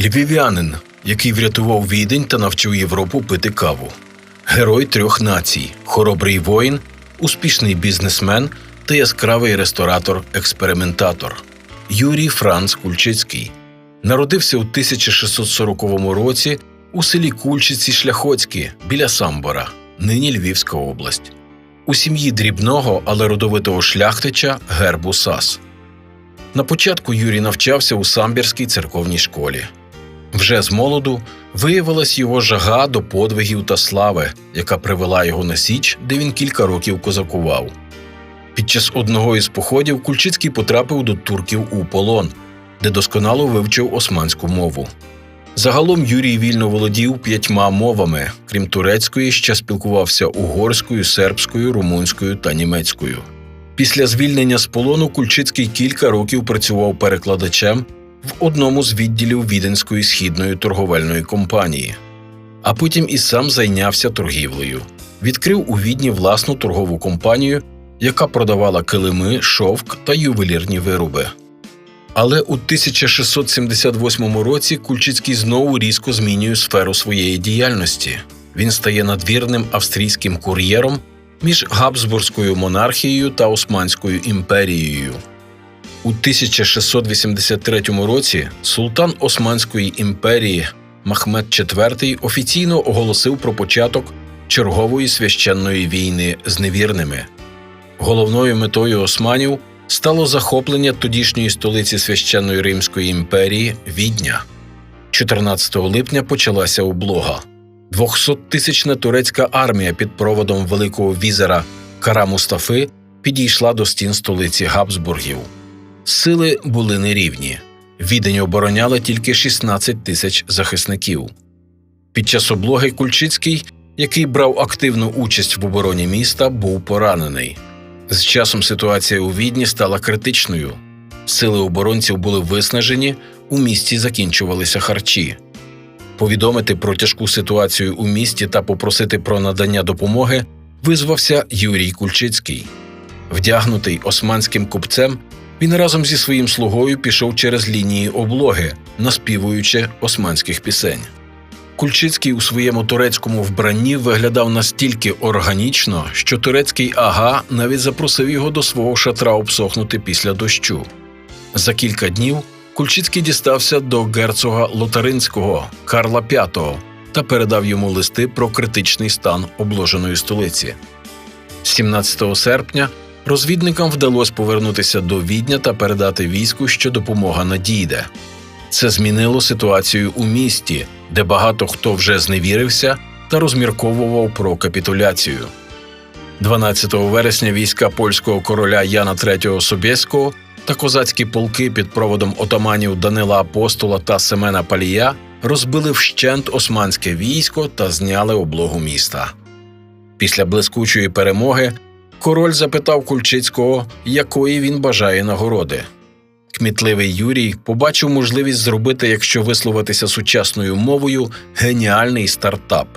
Львів'янин, який врятував відень та навчив Європу пити каву. Герой трьох націй, хоробрий воїн, успішний бізнесмен та яскравий ресторатор-експериментатор. Юрій Франц Кульчицький народився у 1640 році у селі Кульчиці Шляхоцькі біля Самбора, нині Львівська область, у сім'ї дрібного, але родовитого шляхтича гербу Сас. На початку Юрій навчався у самбірській церковній школі. Вже з молоду виявилась його жага до подвигів та слави, яка привела його на Січ, де він кілька років козакував. Під час одного із походів Кульчицький потрапив до турків у полон, де досконало вивчив османську мову. Загалом Юрій вільно володів п'ятьма мовами, крім турецької, ще спілкувався угорською, сербською, румунською та німецькою. Після звільнення з полону Кульчицький кілька років працював перекладачем в одному з відділів Віденської східної торговельної компанії, а потім і сам зайнявся торгівлею. Відкрив у Відні власну торгову компанію, яка продавала килими, шовк та ювелірні вироби. Але у 1678 році Кульчицький знову різко змінює сферу своєї діяльності. Він стає надвірним австрійським кур'єром між Габсбурзькою монархією та Османською імперією. У 1683 році султан Османської імперії Махмед IV офіційно оголосив про початок чергової священної війни з невірними. Головною метою османів стало захоплення тодішньої столиці священної Римської імперії Відня. 14 липня почалася облога. 200-тисячна турецька армія під проводом великого візера Кара Мустафи підійшла до стін столиці Габсбургів. Сили були нерівні. Відень обороняли тільки 16 тисяч захисників. Під час облоги Кульчицький, який брав активну участь в обороні міста, був поранений. З часом ситуація у Відні стала критичною. Сили оборонців були виснажені, у місті закінчувалися харчі. Повідомити про тяжку ситуацію у місті та попросити про надання допомоги визвався Юрій Кульчицький. Вдягнутий османським купцем, він разом зі своїм слугою пішов через лінії облоги, наспівуючи османських пісень. Кульчицький у своєму турецькому вбранні виглядав настільки органічно, що турецький ага навіть запросив його до свого шатра обсохнути після дощу. За кілька днів Кульчицький дістався до герцога Лотаринського Карла V та передав йому листи про критичний стан обложеної столиці. 17 серпня розвідникам вдалося повернутися до Відня та передати війську, що допомога надійде. Це змінило ситуацію у місті, де багато хто вже зневірився та розмірковував про капітуляцію. 12 вересня війська польського короля Яна III Собєського та козацькі полки під проводом отаманів Данила Апостола та Семена Палія розбили вщент османське військо та зняли облогу міста. Після блискучої перемоги король запитав Кульчицького, якої він бажає нагороди. Кмітливий Юрій побачив можливість зробити, якщо висловитися сучасною мовою, геніальний стартап.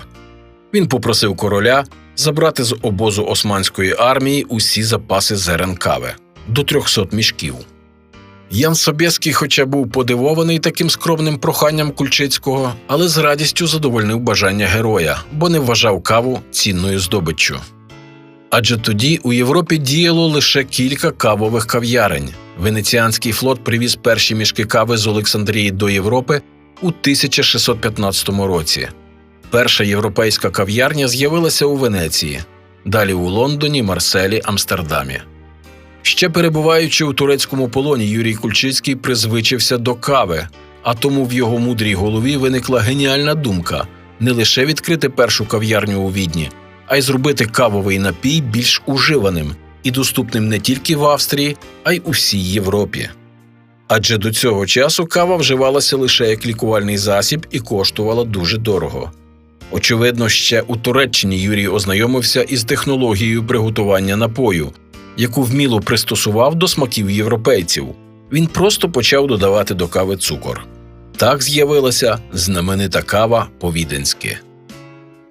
Він попросив короля забрати з обозу османської армії усі запаси зерен кави до 300 мішків. Ян Собєський, хоча був подивований таким скромним проханням Кульчицького, але з радістю задовольнив бажання героя, бо не вважав каву цінною здобиччю. Адже тоді у Європі діяло лише кілька кавових кав'ярень. Венеціанський флот привіз перші мішки кави з Олександрії до Європи у 1615 році. Перша європейська кав'ярня з'явилася у Венеції, далі у Лондоні, Марселі, Амстердамі. Ще перебуваючи у турецькому полоні, Юрій Кульчицький призвичився до кави, а тому в його мудрій голові виникла геніальна думка не лише відкрити першу кав'ярню у Відні, а й зробити кавовий напій більш уживаним і доступним не тільки в Австрії, а й у всій Європі. Адже до цього часу кава вживалася лише як лікувальний засіб і коштувала дуже дорого. Очевидно, ще у Туреччині Юрій ознайомився із технологією приготування напою, яку вміло пристосував до смаків європейців. Він просто почав додавати до кави цукор. Так з'явилася знаменита кава по-віденськи.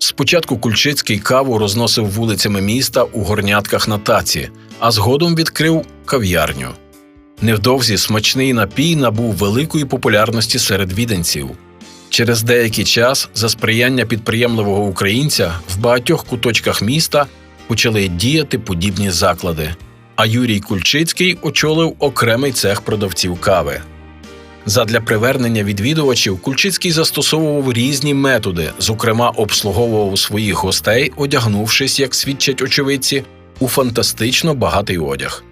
Спочатку Кульчицький каву розносив вулицями міста у горнятках на таці, а згодом відкрив кав'ярню. Невдовзі смачний напій набув великої популярності серед віденців. Через деякий час, за сприяння підприємливого українця, в багатьох куточках міста почали діяти подібні заклади, а Юрій Кульчицький очолив окремий цех продавців кави. Задля привернення відвідувачів Кульчицький застосовував різні методи, зокрема обслуговував своїх гостей, одягнувшись, як свідчать очевидці, у фантастично багатий одяг.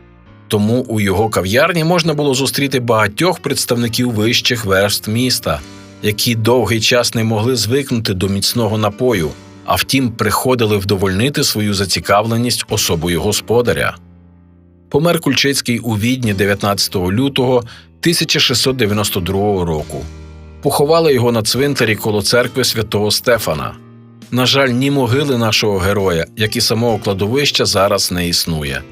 Тому у його кав'ярні можна було зустріти багатьох представників вищих верств міста, які довгий час не могли звикнути до міцного напою, а втім приходили вдовольнити свою зацікавленість особою господаря. Помер Кульчицький у відні 19 лютого 1692 року. Поховали його на цвинтарі коло церкви святого Стефана. На жаль, ні могили нашого героя, як і самого кладовища зараз не існує.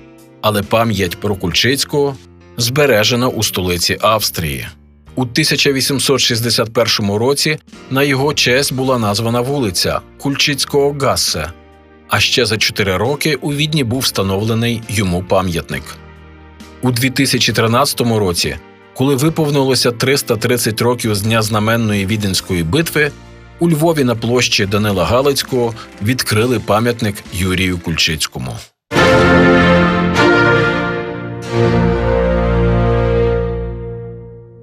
Але пам'ять про Кульчицького збережена у столиці Австрії. У 1861 році на його честь була названа вулиця Кульчицького Гассе, а ще за чотири роки у Відні був встановлений йому пам'ятник. У 2013 році, коли виповнилося 330 років з дня знаменної віденської битви, у Львові на площі Данила Галицького відкрили пам'ятник Юрію Кульчицькому.